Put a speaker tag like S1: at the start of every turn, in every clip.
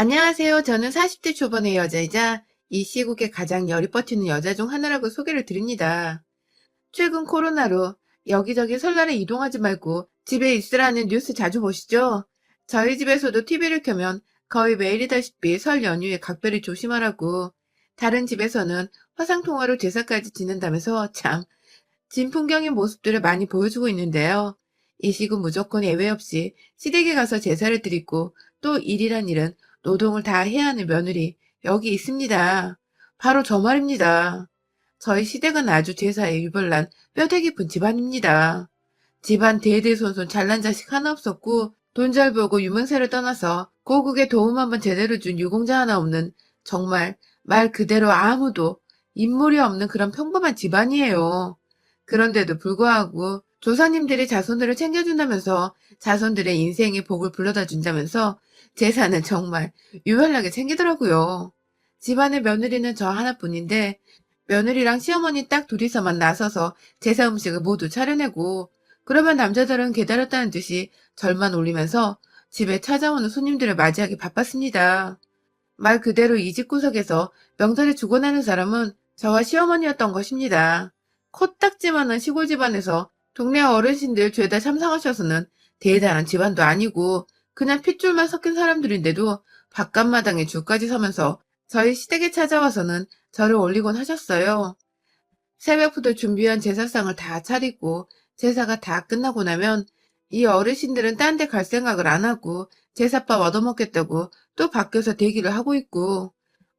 S1: 안녕하세요. 저는 40대 초반의 여자이자 이 시국에 가장 열이 뻗치는 여자 중 하나라고 소개를 드립니다. 최근 코로나로 여기저기 설날에 이동하지 말고 집에 있으라는 뉴스 자주 보시죠? 저희 집에서도 TV를 켜면 거의 매일이다시피 설 연휴에 각별히 조심하라고 다른 집에서는 화상통화로 제사까지 지낸다면서 참 진풍경의 모습들을 많이 보여주고 있는데요. 이 시국 무조건 예외 없이 시댁에 가서 제사를 드리고 또 일이란 일은 노동을 다 해야 하는 며느리 여기 있습니다. 바로 저 말입니다. 저희 시댁은 아주 제사에 유별난 뼈대 깊은 집안입니다. 집안 대대손손 잘난 자식 하나 없었고 돈 잘 벌고 유명세를 떠나서 고국에 도움 한번 제대로 준 유공자 하나 없는 정말 말 그대로 아무도 인물이 없는 그런 평범한 집안이에요. 그런데도 불구하고 조사님들이 자손들을 챙겨준다면서 자손들의 인생의 복을 불러다 준다면서 제사는 정말 유별나게 챙기더라고요. 집안의 며느리는 저 하나뿐인데 며느리랑 시어머니 딱 둘이서만 나서서 제사 음식을 모두 차려내고 그러면 남자들은 기다렸다는 듯이 절만 올리면서 집에 찾아오는 손님들을 맞이하기 바빴습니다. 말 그대로 이 집 구석에서 명절에 죽어나는 사람은 저와 시어머니였던 것입니다. 코딱지만한 시골 집안에서 동네 어르신들 죄다 참상하셔서는 대단한 집안도 아니고 그냥 핏줄만 섞인 사람들인데도 바깥마당에 줄까지 서면서 저희 시댁에 찾아와서는 저를 올리곤 하셨어요. 새벽부터 준비한 제사상을 다 차리고 제사가 다 끝나고 나면 이 어르신들은 딴 데 갈 생각을 안 하고 제사밥 얻어먹겠다고 또 밖에서 대기를 하고 있고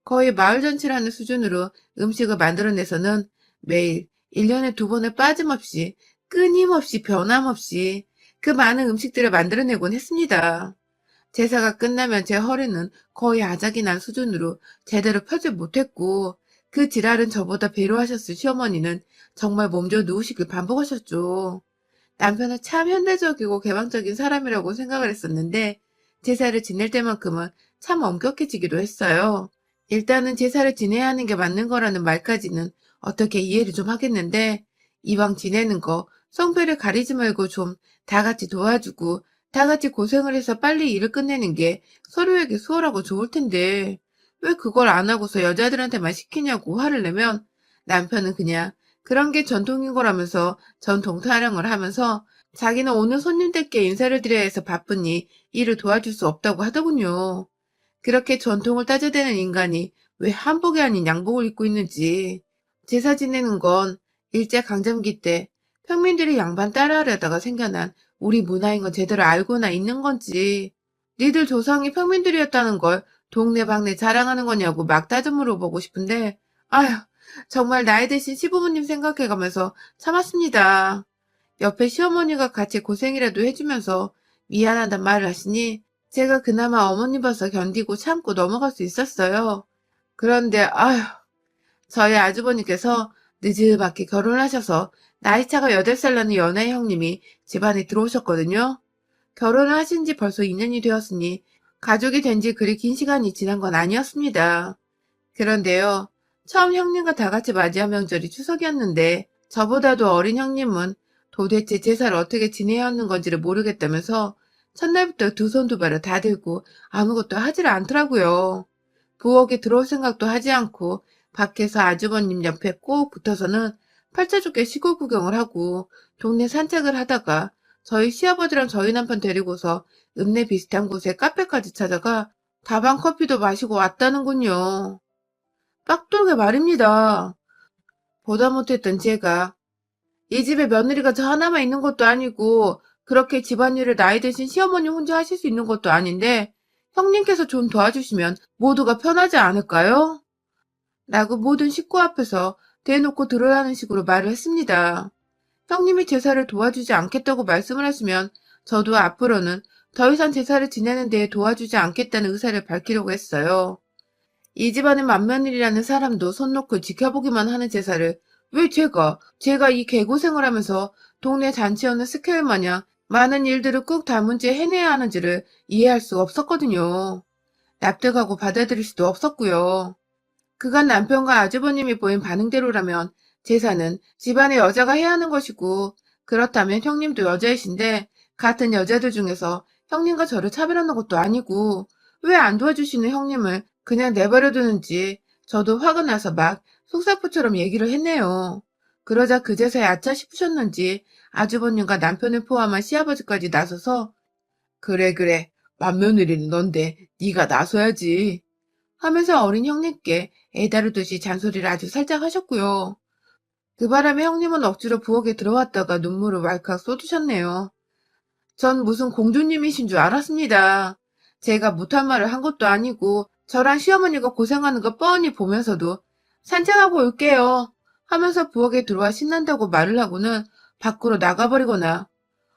S1: 거의 마을 전치라는 수준으로 음식을 만들어내서는 매일 1년에 두 번을 빠짐없이 끊임없이 변함없이 그 많은 음식들을 만들어내곤 했습니다. 제사가 끝나면 제 허리는 거의 아작이 난 수준으로 제대로 펴지 못했고 그 지랄은 저보다 배려하셨을 시어머니는 정말 몸져 누우시길 반복하셨죠. 남편은 참 현대적이고 개방적인 사람이라고 생각을 했었는데 제사를 지낼 때만큼은 참 엄격해지기도 했어요. 일단은 제사를 지내야 하는 게 맞는 거라는 말까지는 어떻게 이해를 좀 하겠는데 이왕 지내는 거 성별을 가리지 말고 좀 다 같이 도와주고 다 같이 고생을 해서 빨리 일을 끝내는 게 서로에게 수월하고 좋을 텐데 왜 그걸 안 하고서 여자들한테만 시키냐고 화를 내면 남편은 그냥 그런 게 전통인 거라면서 전통 타령을 하면서 자기는 오늘 손님들께 인사를 드려야 해서 바쁘니 일을 도와줄 수 없다고 하더군요. 그렇게 전통을 따져대는 인간이 왜 한복이 아닌 양복을 입고 있는지 제사 지내는 건 일제 강점기 때 평민들이 양반 따라하려다가 생겨난 우리 문화인 건 제대로 알고나 있는 건지 니들 조상이 평민들이었다는 걸 동네방네 자랑하는 거냐고 막 따져 물어보고 싶은데 아휴 정말 나이 드신 시부모님 생각해가면서 참았습니다. 옆에 시어머니가 같이 고생이라도 해주면서 미안하단 말을 하시니 제가 그나마 어머니 봐서 견디고 참고 넘어갈 수 있었어요. 그런데 아휴 저희 아주버님께서 늦지막히 결혼하셔서 나이차가 8살 나는 연하 형님이 집안에 들어오셨거든요. 결혼을 하신 지 벌써 2년이 되었으니 가족이 된 지 그리 긴 시간이 지난 건 아니었습니다. 그런데요, 처음 형님과 다 같이 맞이한 명절이 추석이었는데 저보다도 어린 형님은 도대체 제사를 어떻게 지내야 하는 건지를 모르겠다면서 첫날부터 두 손 두 발을 다 들고 아무것도 하지를 않더라고요. 부엌에 들어올 생각도 하지 않고 밖에서 아주버님 옆에 꼭 붙어서는 팔자 좋게 시골 구경을 하고 동네 산책을 하다가 저희 시아버지랑 저희 남편 데리고서 읍내 비슷한 곳에 카페까지 찾아가 다방 커피도 마시고 왔다는군요. 빡돌게 말입니다. 보다 못했던 제가 이 집에 며느리가 저 하나만 있는 것도 아니고 그렇게 집안일을 나이 드신 시어머니 혼자 하실 수 있는 것도 아닌데 형님께서 좀 도와주시면 모두가 편하지 않을까요? 라고 모든 식구 앞에서 대놓고 들으라는 식으로 말을 했습니다. 형님이 제사를 도와주지 않겠다고 말씀을 하시면 저도 앞으로는 더 이상 제사를 지내는 데에 도와주지 않겠다는 의사를 밝히려고 했어요. 이 집안의 맏며느리라는 사람도 손 놓고 지켜보기만 하는 제사를 왜 제가, 제가 이 개고생을 하면서 동네 잔치하는 스케일 마냥 많은 일들을 꾹 담은 채 해내야 하는지를 이해할 수가 없었거든요. 납득하고 받아들일 수도 없었고요. 그간 남편과 아주버님이 보인 반응대로라면 제사는 집안의 여자가 해야 하는 것이고 그렇다면 형님도 여자이신데 같은 여자들 중에서 형님과 저를 차별하는 것도 아니고 왜 안 도와주시는 형님을 그냥 내버려 두는지 저도 화가 나서 막 속사포처럼 얘기를 했네요. 그러자 그제서야 아차 싶으셨는지 아주버님과 남편을 포함한 시아버지까지 나서서 그래 그래 맏며느리는 넌데 네가 나서야지 하면서 어린 형님께 애다루듯이 잔소리를 아주 살짝 하셨고요. 그 바람에 형님은 억지로 부엌에 들어왔다가 눈물을 왈칵 쏟으셨네요. 전 무슨 공주님이신 줄 알았습니다. 제가 못한 말을 한 것도 아니고 저랑 시어머니가 고생하는 거 뻔히 보면서도 산책하고 올게요 하면서 부엌에 들어와 신난다고 말을 하고는 밖으로 나가버리거나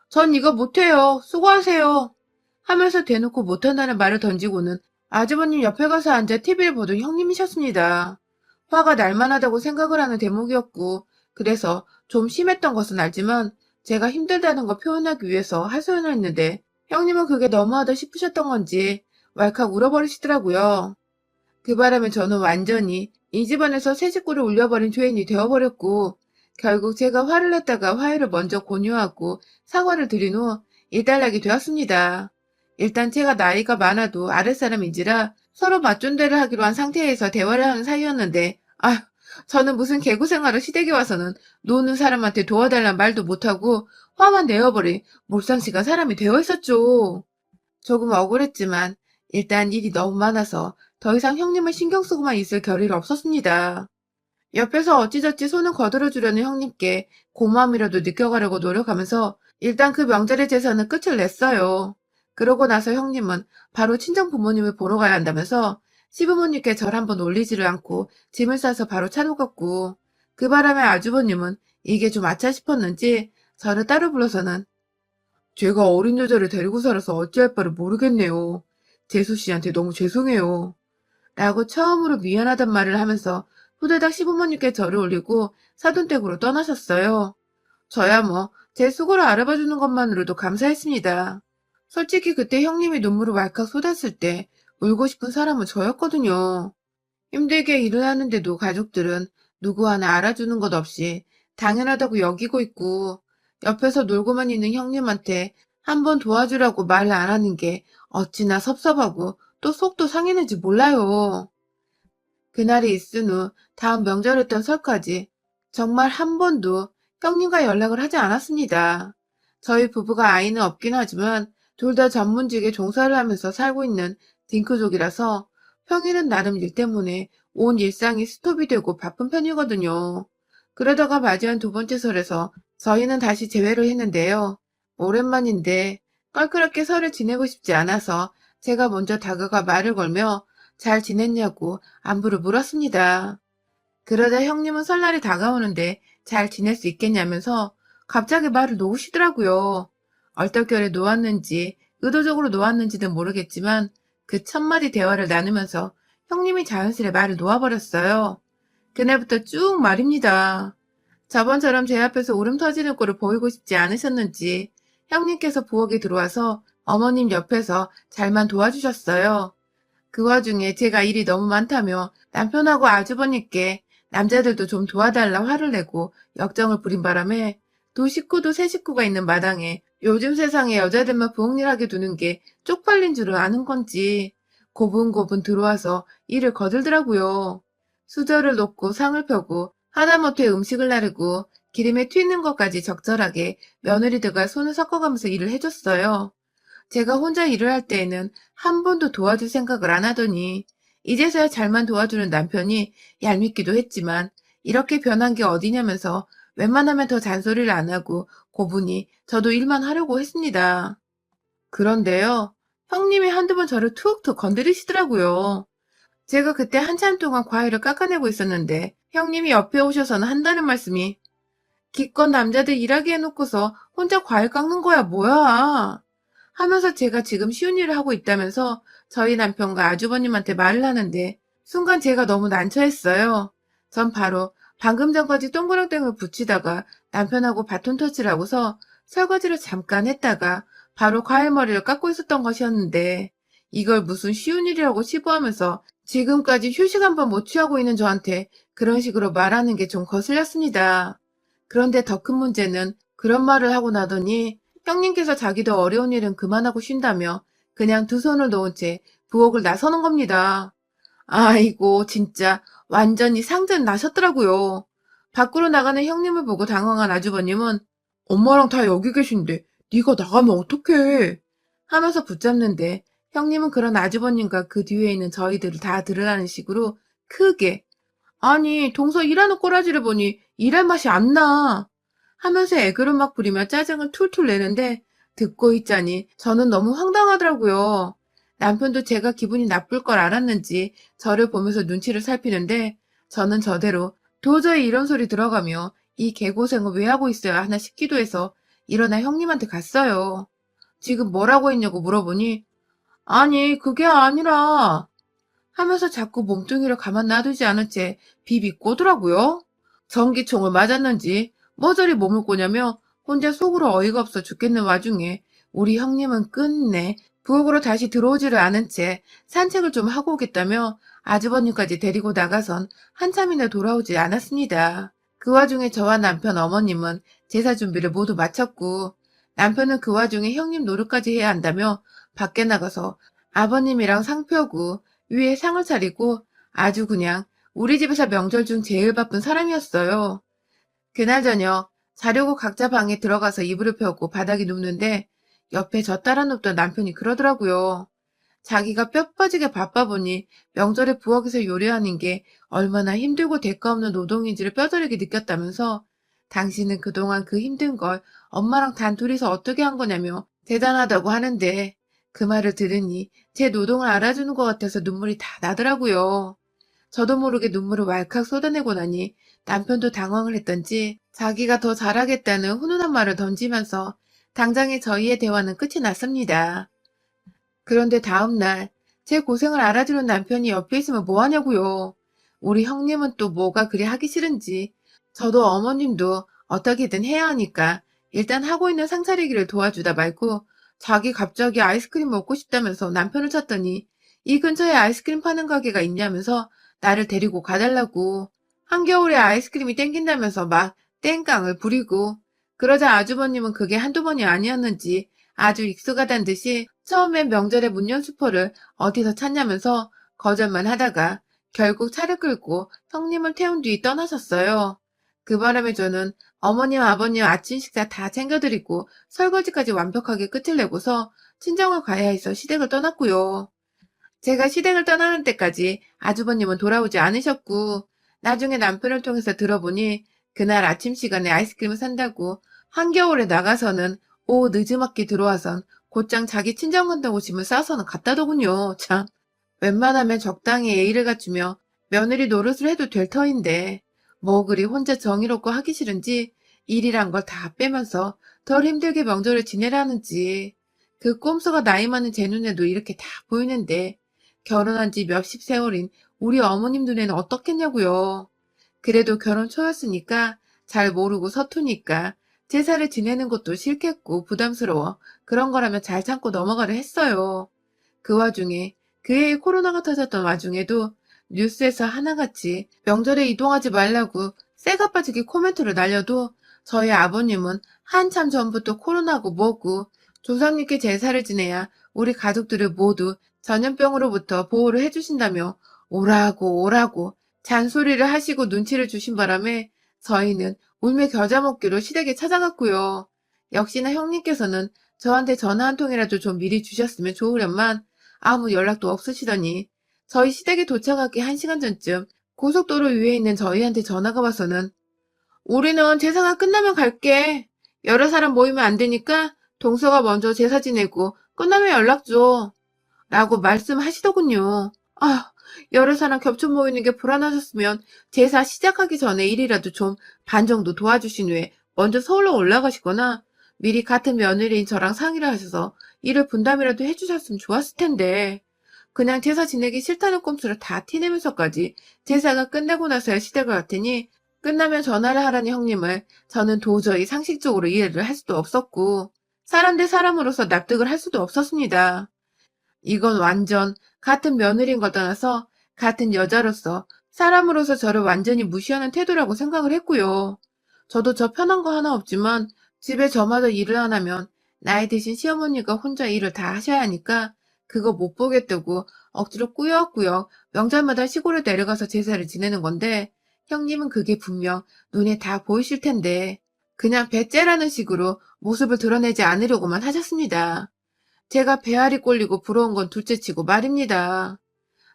S1: 전 이거 못해요 수고하세요 하면서 대놓고 못한다는 말을 던지고는 아주버님 옆에 가서 앉아 TV를 보던 형님이셨습니다. 화가 날만하다고 생각을 하는 대목이었고 그래서 좀 심했던 것은 알지만 제가 힘들다는 거 표현하기 위해서 하소연을 했는데 형님은 그게 너무하다 싶으셨던 건지 왈칵 울어버리시더라고요. 그 바람에 저는 완전히 이 집안에서 새 식구를 울려버린 죄인이 되어버렸고 결국 제가 화를 냈다가 화해를 먼저 권유하고 사과를 드린 후 일단락이 되었습니다. 일단 제가 나이가 많아도 아랫사람인지라 서로 맞존대를 하기로 한 상태에서 대화를 하는 사이였는데 아 저는 무슨 개구생활을 시댁에 와서는 노는 사람한테 도와달란 말도 못하고 화만 내어버린 몰상씨가 사람이 되어 있었죠. 조금 억울했지만 일단 일이 너무 많아서 더 이상 형님을 신경 쓰고만 있을 겨를이 없었습니다. 옆에서 어찌저찌 손을 거들어주려는 형님께 고마움이라도 느껴가려고 노력하면서 일단 그 명절의 제사는 끝을 냈어요. 그러고 나서 형님은 바로 친정 부모님을 보러 가야 한다면서 시부모님께 절 한번 올리지를 않고 짐을 싸서 바로 차로 갔고 그 바람에 아주버님은 이게 좀 아차 싶었는지 저를 따로 불러서는 제가 어린 여자를 데리고 살아서 어찌할 바를 모르겠네요. 재수 씨한테 너무 죄송해요. 라고 처음으로 미안하단 말을 하면서 후다닥 시부모님께 절을 올리고 사돈댁으로 떠나셨어요. 저야 뭐 제 수고를 알아봐주는 것만으로도 감사했습니다. 솔직히 그때 형님이 눈물을 왈칵 쏟았을 때 울고 싶은 사람은 저였거든요. 힘들게 일을 하는데도 가족들은 누구 하나 알아주는 것 없이 당연하다고 여기고 있고 옆에서 놀고만 있는 형님한테 한번 도와주라고 말을 안 하는 게 어찌나 섭섭하고 또 속도 상했는지 몰라요. 그날이 있은 후 다음 명절했던 설까지 정말 한 번도 형님과 연락을 하지 않았습니다. 저희 부부가 아이는 없긴 하지만 둘 다 전문직에 종사를 하면서 살고 있는 딩크족이라서 평일은 나름 일 때문에 온 일상이 스톱이 되고 바쁜 편이거든요. 그러다가 맞이한 두 번째 설에서 저희는 다시 재회를 했는데요. 오랜만인데 껄끄럽게 설을 지내고 싶지 않아서 제가 먼저 다가가 말을 걸며 잘 지냈냐고 안부를 물었습니다. 그러자 형님은 설날이 다가오는데 잘 지낼 수 있겠냐면서 갑자기 말을 놓으시더라고요. 얼떨결에 놓았는지 의도적으로 놓았는지는 모르겠지만 그 첫마디 대화를 나누면서 형님이 자연스레 말을 놓아버렸어요. 그날부터 쭉 말입니다. 저번처럼 제 앞에서 울음 터지는 꼴을 보이고 싶지 않으셨는지 형님께서 부엌에 들어와서 어머님 옆에서 잘만 도와주셨어요. 그 와중에 제가 일이 너무 많다며 남편하고 아주버님께 남자들도 좀 도와달라 화를 내고 역정을 부린 바람에 두 식구도 세 식구가 있는 마당에 요즘 세상에 여자들만 부엌일 하게 두는 게 쪽팔린 줄을 아는 건지 고분고분 들어와서 일을 거들더라고요. 수저를 놓고 상을 펴고 하다못해 음식을 나르고 기름에 튀는 것까지 적절하게 며느리들과 손을 섞어가면서 일을 해줬어요. 제가 혼자 일을 할 때에는 한 번도 도와줄 생각을 안 하더니 이제서야 잘만 도와주는 남편이 얄밉기도 했지만 이렇게 변한 게 어디냐면서 웬만하면 더 잔소리를 안 하고 고분이 저도 일만 하려고 했습니다. 그런데요, 형님이 한두 번 저를 툭툭 건드리시더라고요. 제가 그때 한참 동안 과일을 깎아내고 있었는데 형님이 옆에 오셔서는 한다는 말씀이 기껏 남자들 일하게 해놓고서 혼자 과일 깎는 거야 뭐야 하면서 제가 지금 쉬운 일을 하고 있다면서 저희 남편과 아주버님한테 말을 하는데 순간 제가 너무 난처했어요. 전 바로 방금 전까지 동그랑땡을 붙이다가 남편하고 바톤 터치를 하고서 설거지를 잠깐 했다가 바로 과일머리를 깎고 있었던 것이었는데 이걸 무슨 쉬운 일이라고 시부하면서 지금까지 휴식 한 번 못 취하고 있는 저한테 그런 식으로 말하는 게 좀 거슬렸습니다. 그런데 더 큰 문제는 그런 말을 하고 나더니 형님께서 자기도 어려운 일은 그만하고 쉰다며 그냥 두 손을 놓은 채 부엌을 나서는 겁니다. 아이고, 진짜 완전히 상전 나셨더라고요. 밖으로 나가는 형님을 보고 당황한 아주버님은 엄마랑 다 여기 계신데 네가 나가면 어떡해? 하면서 붙잡는데 형님은 그런 아주버님과 그 뒤에 있는 저희들을 다 들으라는 식으로 크게 아니 동서 일하는 꼬라지를 보니 일할 맛이 안 나. 하면서 애교를 막 부리며 짜증을 툴툴 내는데 듣고 있자니 저는 너무 황당하더라고요. 남편도 제가 기분이 나쁠 걸 알았는지 저를 보면서 눈치를 살피는데 저는 저대로 도저히 이런 소리 들어가며 이 개고생을 왜 하고 있어야 하나 싶기도 해서 일어나 형님한테 갔어요. 지금 뭐라고 했냐고 물어보니 아니 그게 아니라 하면서 자꾸 몸뚱이를 가만 놔두지 않은 채 비비 꼬더라고요. 전기총을 맞았는지 머저리 몸을 꼬냐며 혼자 속으로 어이가 없어 죽겠는 와중에 우리 형님은 끝내 부엌으로 다시 들어오지를 않은 채 산책을 좀 하고 오겠다며 아주버님까지 데리고 나가선 한참이나 돌아오지 않았습니다. 그 와중에 저와 남편 어머님은 제사 준비를 모두 마쳤고 남편은 그 와중에 형님 노릇까지 해야 한다며 밖에 나가서 아버님이랑 상 펴고 위에 상을 차리고 아주 그냥 우리 집에서 명절 중 제일 바쁜 사람이었어요. 그날 저녁 자려고 각자 방에 들어가서 이불을 펴고 바닥에 눕는데 옆에 저 따라 눕던 남편이 그러더라고요. 자기가 뼈 빠지게 바빠 보니 명절에 부엌에서 요리하는 게 얼마나 힘들고 대가 없는 노동인지를 뼈저리게 느꼈다면서 당신은 그동안 그 힘든 걸 엄마랑 단둘이서 어떻게 한 거냐며 대단하다고 하는데 그 말을 들으니 제 노동을 알아주는 것 같아서 눈물이 다 나더라고요. 저도 모르게 눈물을 왈칵 쏟아내고 나니 남편도 당황을 했던지 자기가 더 잘하겠다는 훈훈한 말을 던지면서 당장에 저희의 대화는 끝이 났습니다. 그런데 다음날 제 고생을 알아주는 남편이 옆에 있으면 뭐하냐고요. 우리 형님은 또 뭐가 그리 하기 싫은지 저도 어머님도 어떻게든 해야 하니까 일단 하고 있는 상차리기를 도와주다 말고 자기 갑자기 아이스크림 먹고 싶다면서 남편을 찾더니 이 근처에 아이스크림 파는 가게가 있냐면서 나를 데리고 가달라고 한겨울에 아이스크림이 땡긴다면서 막 땡깡을 부리고 그러자 아주버님은 그게 한두 번이 아니었는지 아주 익숙하단 듯이 처음엔 명절에 문 연 수포를 어디서 찾냐면서 거절만 하다가 결국 차를 끌고 형님을 태운 뒤 떠나셨어요. 그 바람에 저는 어머님, 아버님 아침 식사 다 챙겨드리고 설거지까지 완벽하게 끝을 내고서 친정을 가야 해서 시댁을 떠났고요. 제가 시댁을 떠나는 때까지 아주버님은 돌아오지 않으셨고 나중에 남편을 통해서 들어보니 그날 아침 시간에 아이스크림을 산다고 한겨울에 나가서는 오후 늦지막히 들어와선 곧장 자기 친정 간다고 짐을 싸서는 갔다더군요. 참. 웬만하면 적당히 예의를 갖추며 며느리 노릇을 해도 될 터인데 뭐 그리 혼자 정의롭고 하기 싫은지 일이란 걸 다 빼면서 덜 힘들게 명절을 지내라는지 그 꼼수가 나이 많은 제 눈에도 이렇게 다 보이는데 결혼한 지 몇십 세월인 우리 어머님 눈에는 어떻겠냐고요. 그래도 결혼 초였으니까 잘 모르고 서투니까 제사를 지내는 것도 싫겠고 부담스러워 그런 거라면 잘 참고 넘어가려 했어요. 그 와중에 그 해에 코로나가 터졌던 와중에도 뉴스에서 하나같이 명절에 이동하지 말라고 쇠가 빠지게 코멘트를 날려도 저희 아버님은 한참 전부터 코로나고 뭐고 조상님께 제사를 지내야 우리 가족들을 모두 전염병으로부터 보호를 해주신다며 오라고 오라고 잔소리를 하시고 눈치를 주신 바람에 저희는 울며 겨자 먹기로 시댁에 찾아갔고요. 역시나 형님께서는 저한테 전화 한 통이라도 좀 미리 주셨으면 좋으련만 아무 연락도 없으시더니 저희 시댁에 도착하기 한 시간 전쯤 고속도로 위에 있는 저희한테 전화가 와서는 우리는 제사가 끝나면 갈게. 여러 사람 모이면 안 되니까 동서가 먼저 제사 지내고 끝나면 연락 줘. 라고 말씀하시더군요. 아, 여러 사람 겹쳐 모이는 게 불안하셨으면 제사 시작하기 전에 일이라도 좀 반 정도 도와주신 후에 먼저 서울로 올라가시거나 미리 같은 며느리인 저랑 상의를 하셔서 일을 분담이라도 해주셨으면 좋았을 텐데 그냥 제사 지내기 싫다는 꼼수를 다 티내면서까지 제사가 끝나고 나서야 시댁을 갔더니 끝나면 전화를 하라는 형님을 저는 도저히 상식적으로 이해를 할 수도 없었고 사람 대 사람으로서 납득을 할 수도 없었습니다. 이건 완전 같은 며느리인 걸 떠나서 같은 여자로서 사람으로서 저를 완전히 무시하는 태도라고 생각을 했고요. 저도 저 편한 거 하나 없지만 집에 저마다 일을 안 하면 나이 드신 시어머니가 혼자 일을 다 하셔야 하니까 그거 못 보겠다고 억지로 꾸역꾸역 명절마다 시골에 내려가서 제사를 지내는 건데 형님은 그게 분명 눈에 다 보이실 텐데 그냥 배째라는 식으로 모습을 드러내지 않으려고만 하셨습니다. 제가 배알이 꼴리고 부러운 건 둘째치고 말입니다.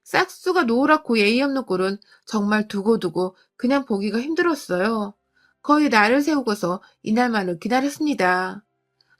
S1: 싹수가 노랗고 예의 없는 꼴은 정말 두고두고 그냥 보기가 힘들었어요. 거의 날을 세우고서 이날만을 기다렸습니다.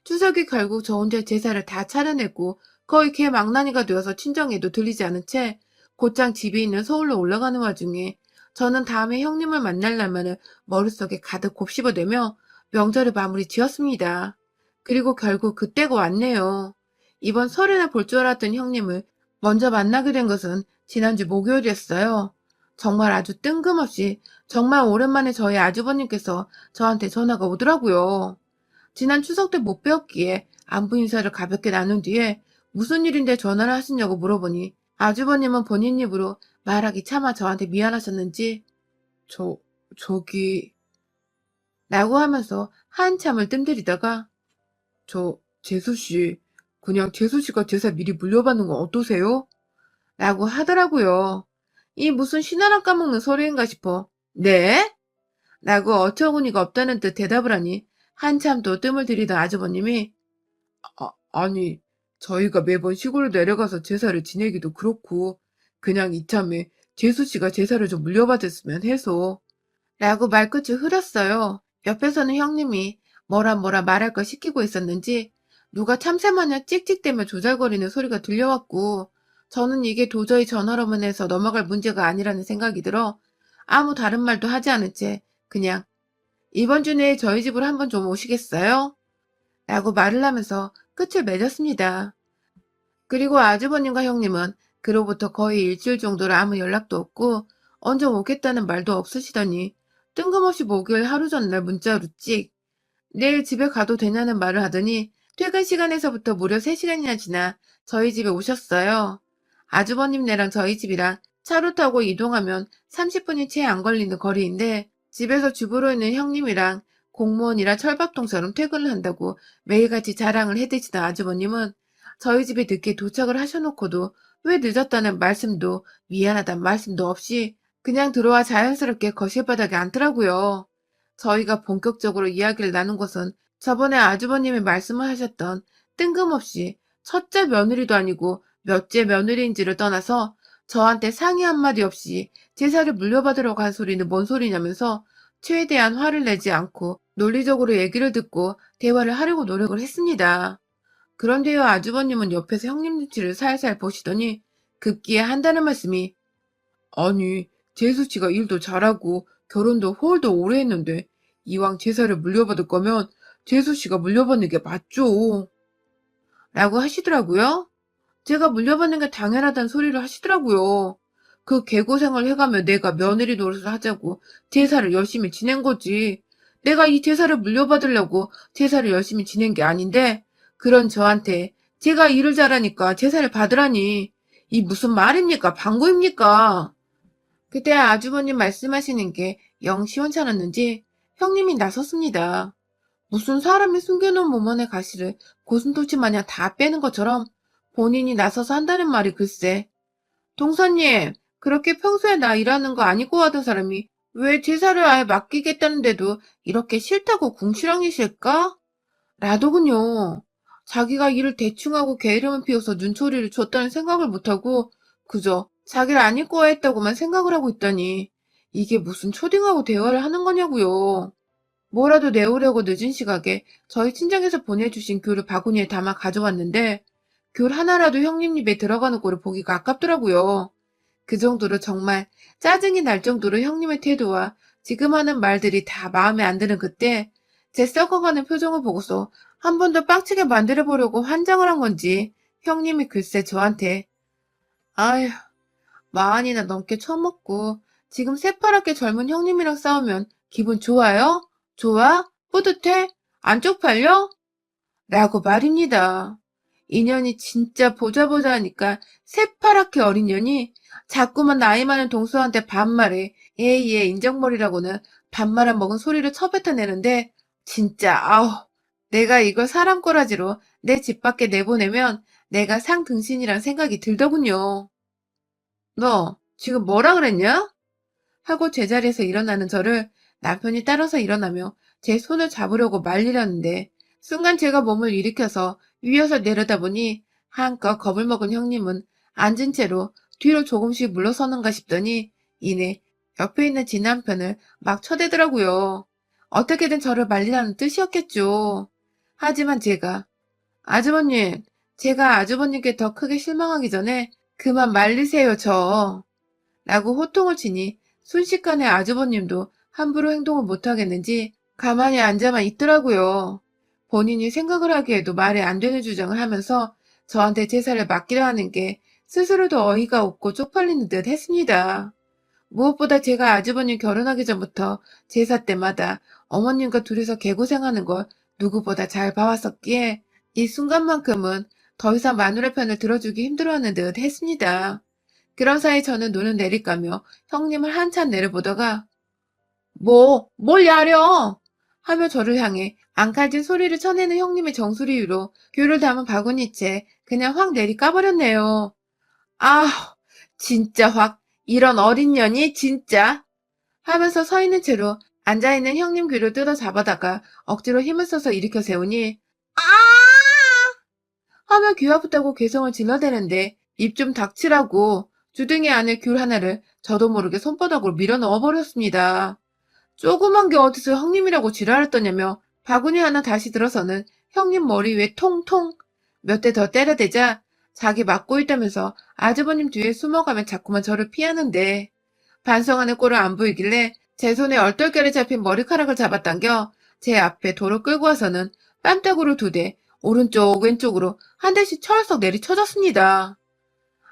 S1: 추석이 결국 저 혼자 제사를 다 차려냈고 거의 개망나니가 되어서 친정에도 들리지 않은 채 곧장 집에 있는 서울로 올라가는 와중에 저는 다음에 형님을 만날 날만을 머릿속에 가득 곱씹어대며 명절을 마무리 지었습니다. 그리고 결국 그때가 왔네요. 이번 설에나 볼 줄 알았던 형님을 먼저 만나게 된 것은 지난주 목요일이었어요. 정말 아주 뜬금없이 정말 오랜만에 저희 아주버님께서 저한테 전화가 오더라고요. 지난 추석 때못 뵈었기에 안부 인사를 가볍게 나눈 뒤에 무슨 일인데 전화를 하시냐고 물어보니 아주버님은 본인 입으로 말하기 차마 저한테 미안하셨는지 저, 저기 라고 하면서 한참을 뜸들이다가 저, 재수씨 그냥 재수씨가 제사 미리 물려받는 건 어떠세요? 라고 하더라고요. 이 무슨 신하랑 까먹는 소리인가 싶어. 네? 라고 어처구니가 없다는 듯 대답을 하니 한참 또 뜸을 들이던 아주버님이 아, 아니 저희가 매번 시골에 내려가서 제사를 지내기도 그렇고 그냥 이참에 재수 씨가 제사를 좀 물려받았으면 해서 라고 말끝을 흐렸어요. 옆에서는 형님이 뭐라 뭐라 말할 걸 시키고 있었는지 누가 참새마냥 찍찍대며 조잘거리는 소리가 들려왔고 저는 이게 도저히 전화로만 해서 넘어갈 문제가 아니라는 생각이 들어 아무 다른 말도 하지 않은 채 그냥 이번 주 내에 저희 집으로 한번 좀 오시겠어요? 라고 말을 하면서 끝을 맺었습니다. 그리고 아주버님과 형님은 그로부터 거의 일주일 정도로 아무 연락도 없고 언제 오겠다는 말도 없으시더니 뜬금없이 목요일 하루 전날 문자로 찍 내일 집에 가도 되냐는 말을 하더니 퇴근 시간에서부터 무려 3시간이나 지나 저희 집에 오셨어요. 아주버님네랑 저희 집이랑 차로 타고 이동하면 30분이 채 안 걸리는 거리인데 집에서 주부로 있는 형님이랑 공무원이라 철밥통처럼 퇴근을 한다고 매일같이 자랑을 해대시던 아주버님은 저희 집에 늦게 도착을 하셔놓고도 왜 늦었다는 말씀도 미안하다는 말씀도 없이 그냥 들어와 자연스럽게 거실 바닥에 앉더라고요. 저희가 본격적으로 이야기를 나눈 것은 저번에 아주버님이 말씀을 하셨던 뜬금없이 첫째 며느리도 아니고 몇째 며느리인지를 떠나서 저한테 상의 한마디 없이 제사를 물려받으려고 한 소리는 뭔 소리냐면서 최대한 화를 내지 않고 논리적으로 얘기를 듣고 대화를 하려고 노력을 했습니다. 그런데요 아주버님은 옆에서 형님 눈치를 살살 보시더니 급기에 한다는 말씀이 아니 재수 씨가 일도 잘하고 결혼도 훨더 오래 했는데 이왕 제사를 물려받을 거면 재수 씨가 물려받는 게 맞죠. 라고 하시더라고요. 제가 물려받는 게 당연하다는 소리를 하시더라고요. 그 개고생을 해가며 내가 며느리 노릇을 하자고 제사를 열심히 지낸 거지. 내가 이 제사를 물려받으려고 제사를 열심히 지낸 게 아닌데 그런 저한테 제가 일을 잘하니까 제사를 받으라니 이 무슨 말입니까? 방구입니까? 그때 아주버님 말씀하시는 게 영 시원찮았는지 형님이 나섰습니다. 무슨 사람이 숨겨놓은 몸 안의 가시를 고슴도치 마냥 다 빼는 것처럼 본인이 나서서 한다는 말이 글쎄. 동서님, 그렇게 평소에 나 일하는 거 아니고 하던 사람이 왜 제사를 아예 맡기겠다는데도 이렇게 싫다고 궁시렁이실까? 라더군요. 자기가 일을 대충 하고 게으름을 피워서 눈초리를 줬다는 생각을 못하고 그저 자기를 안 입고 했다고만 생각을 하고 있다니 이게 무슨 초딩하고 대화를 하는 거냐고요. 뭐라도 내오려고 늦은 시각에 저희 친정에서 보내주신 귤을 바구니에 담아 가져왔는데 귤 하나라도 형님 입에 들어가는 꼴을 보기가 아깝더라고요. 그 정도로 정말 짜증이 날 정도로 형님의 태도와 지금 하는 말들이 다 마음에 안 드는 그때 제 썩어가는 표정을 보고서 한 번 더 빡치게 만들어보려고 환장을 한 건지 형님이 글쎄 저한테 아휴 마흔이나 넘게 처먹고 지금 새파랗게 젊은 형님이랑 싸우면 기분 좋아요? 좋아? 뿌듯해? 안 쪽팔려? 라고 말입니다. 인연이 진짜 보자 보자 하니까 새파랗게 어린 년이 자꾸만 나이 많은 동서한테 반말해 예예 인정머리라고는 반말한 먹은 소리를 쳐뱉어내는데 진짜 아우 내가 이걸 사람 꼬라지로 내 집 밖에 내보내면 내가 상등신이란 생각이 들더군요. 너 지금 뭐라 그랬냐? 하고 제자리에서 일어나는 저를 남편이 따라서 일어나며 제 손을 잡으려고 말리려는데 순간 제가 몸을 일으켜서 위에서 내려다보니 한껏 겁을 먹은 형님은 앉은 채로 뒤로 조금씩 물러서는가 싶더니 이내 옆에 있는 지 남편을 막 쳐대더라고요. 어떻게든 저를 말리라는 뜻이었겠죠. 하지만 제가 아주버님, 제가 아주버님께 더 크게 실망하기 전에 그만 말리세요, 저. 라고 호통을 치니 순식간에 아주버님도 함부로 행동을 못하겠는지 가만히 앉아만 있더라고요. 본인이 생각을 하기에도 말이 안 되는 주장을 하면서 저한테 제사를 맡기려 하는 게 스스로도 어이가 없고 쪽팔리는 듯 했습니다. 무엇보다 제가 아주버님 결혼하기 전부터 제사 때마다 어머님과 둘이서 개고생하는 걸 누구보다 잘 봐왔었기에 이 순간만큼은 더 이상 마누라 편을 들어주기 힘들어하는 듯 했습니다. 그런 사이 저는 눈을 내리까며 형님을 한참 내려보다가 뭐, 뭘 야려! 하며 저를 향해 앙칼진 소리를 쳐내는 형님의 정수리 위로 귤을 담은 바구니채 그냥 확 내리 까버렸네요. 아, 진짜 확 이런 어린 년이 진짜 하면서 서 있는 채로 앉아있는 형님 귀를 뜯어 잡아다가 억지로 힘을 써서 일으켜 세우니 아 하며 귀 아프다고 괴성을 질러대는데 입 좀 닥치라고 주둥이 안에 귤 하나를 저도 모르게 손바닥으로 밀어 넣어버렸습니다. 조그만 게 어디서 형님이라고 지랄을 떠냐며 바구니 하나 다시 들어서는 형님 머리 위에 통통 몇 대 더 때려대자 자기 맞고 있다면서 아주버님 뒤에 숨어가면 자꾸만 저를 피하는데 반성하는 꼴을 안 보이길래 제 손에 얼떨결에 잡힌 머리카락을 잡아당겨 제 앞에 도로 끌고 와서는 뺨따구로 두 대, 오른쪽 왼쪽으로 한 대씩 철썩 내리쳐졌습니다.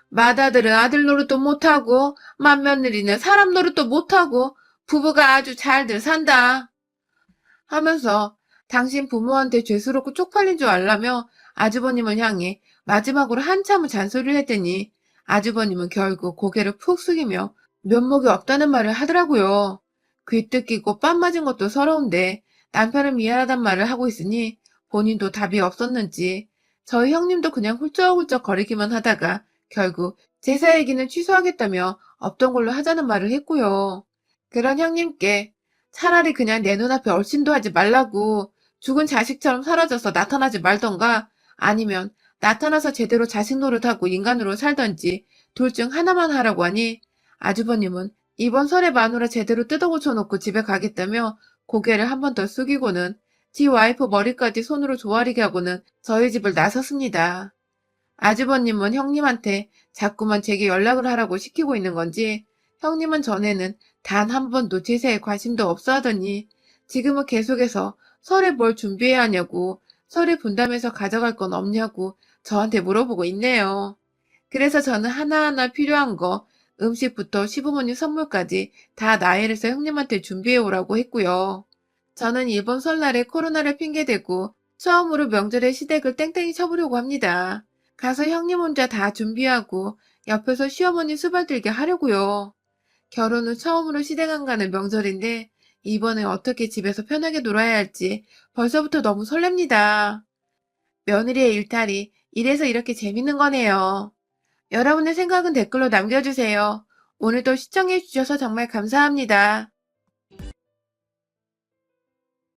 S1: 맏아들은 아들 노릇도 못하고 맏며느리는 사람 노릇도 못하고 부부가 아주 잘들 산다. 하면서 당신 부모한테 죄스럽고 쪽팔린 줄 알라며 아주버님을 향해 마지막으로 한참을 잔소리를 했더니 아주버님은 결국 고개를 푹 숙이며 면목이 없다는 말을 하더라고요. 귀뜻 끼고 뺨 맞은 것도 서러운데 남편은 미안하단 말을 하고 있으니 본인도 답이 없었는지 저희 형님도 그냥 훌쩍훌쩍 거리기만 하다가 결국 제사 얘기는 취소하겠다며 없던 걸로 하자는 말을 했고요. 그런 형님께 차라리 그냥 내 눈앞에 얼씬도 하지 말라고 죽은 자식처럼 사라져서 나타나지 말던가 아니면 나타나서 제대로 자식 노릇하고 인간으로 살던지 둘 중 하나만 하라고 하니 아주버님은 이번 설에 마누라 제대로 뜯어고쳐놓고 집에 가겠다며 고개를 한 번 더 숙이고는 지 와이프 머리까지 손으로 조아리게 하고는 저희 집을 나섰습니다. 아주버님은 형님한테 자꾸만 제게 연락을 하라고 시키고 있는 건지 형님은 전에는 단 한 번도 제사에 관심도 없어 하더니 지금은 계속해서 설에 뭘 준비해야 하냐고 설에 분담해서 가져갈 건 없냐고 저한테 물어보고 있네요. 그래서 저는 하나하나 필요한 거 음식부터 시부모님 선물까지 다 나열해서 형님한테 준비해 오라고 했고요. 저는 이번 설날에 코로나를 핑계대고 처음으로 명절에 시댁을 땡땡이 쳐보려고 합니다. 가서 형님 혼자 다 준비하고 옆에서 시어머니 수발 들게 하려고요. 결혼 후 처음으로 시댁 안 가는 명절인데 이번에 어떻게 집에서 편하게 놀아야 할지 벌써부터 너무 설렙니다. 며느리의 일탈이 이래서 이렇게 재밌는 거네요. 여러분의 생각은 댓글로 남겨주세요. 오늘도 시청해주셔서 정말 감사합니다.